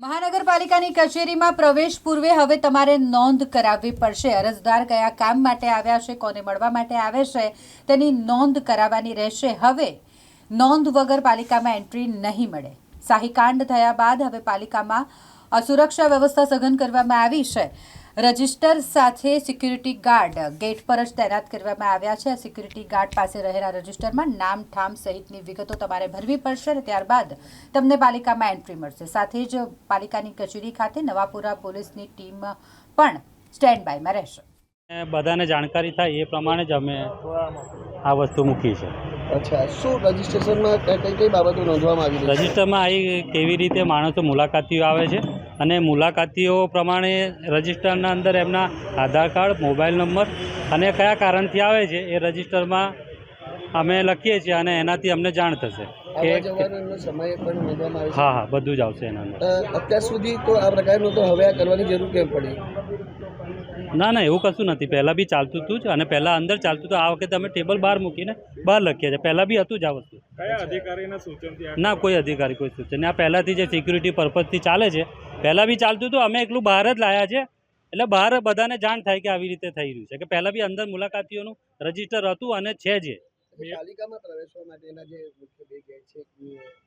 મહાનગરપાલિકાની કચેરીમાં પ્રવેશ પૂર્વે હવે તમારે નોંધ કરાવવી પડશે. અરજદાર કયા કામ માટે આવ્યા છે, કોને મળવા માટે આવે છે, તેની નોંધ કરાવવાની રહેશે. હવે નોંધ વગર પાલિકામાં એન્ટ્રી નહીં મળે. શાહીકાંડ થયા બાદ હવે પાલિકામાં અસુરક્ષા વ્યવસ્થા સઘન કરવામાં આવી છે. રજિસ્ટર સાથે સિક્યુરિટી ગાર્ડ ગેટ પર જ તૈનાત કરવામાં આવ્યા છે. સિક્યુરિટી ગાર્ડ પાસે રહેલા રજિસ્ટરમાં નામ ઠામ સહિતની વિગતો તમારે ભરવી પડશે અને ત્યારબાદ તમને પાલિકામાં એન્ટ્રી મળશે. સાથે જ પાલિકાની કચેરી ખાતે નવાપુરા પોલીસની ટીમ પણ સ્ટેન્ડ બાયમાં રહેશે બધાને જાણકારી થાય એ પ્રમાણે જ અમે આ વસ્તુ મૂકી છે. અચ્છા શું રજીસ્ટ્રેશનમાં કઈ કઈ બાબતો નોંધવામાં આવી રજિસ્ટરમાં આવી કેવી રીતે માણસો મુલાકાતીઓ આવે છે? અને મુલાકાતીઓ પ્રમાણે રજિસ્ટરના અંદર એમના આધાર કાર્ડ, મોબાઈલ નંબર અને કયા કારણથી આવે છે એ રજિસ્ટરમાં અમે લખીએ છીએ અને એનાથી અમને જાણ થશે. કે હા હા બધું જ આવશે એના અંદર. અત્યાર સુધી તો આ પ્રકારનું તો હવે આ કરવાની જરૂર કેમ પડી? ના ના એવું કશું નથી. પહેલાં બી ચાલતું હતું જ અને પહેલાં અંદર ચાલતું હતું આ વખતે અમે ટેબલ બહાર મૂકીને બહાર લખીએ છીએ. પહેલાં બી હતું જ આ વસ્તુ. કયા અધિકારીના સૂચનથી આ ના કોઈ અધિકારી કોઈ સૂચન આ પહેલાંથી જે સિક્યુરિટી પર્પઝથી ચાલે છે પહેલાં બી ચાલતું હતું અમે એકલું બહાર જ લાયા છે. એટલે બહાર બધાને જાણ થાય કે આવી રીતે થઈ રહ્યું છે. કે પહેલાં બી અંદર મુલાકાતીઓનું રજિસ્ટર હતું અને છે જે પાલિકામાં પ્રવેશવા માટેના જે મુખ્ય બે ગેટ છે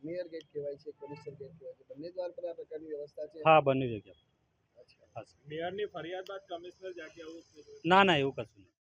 મેયર ગેટ કહેવાય છે કમિશનર ગેટ કહેવાય છે બંને દ્વાર પર આ પ્રકારની વ્યવસ્થા છે? હા બંને જગ્યા. મેયરની ફરિયાદ બાદ કમિશનર જાગે આવું ના ના એવું કશું નહીં.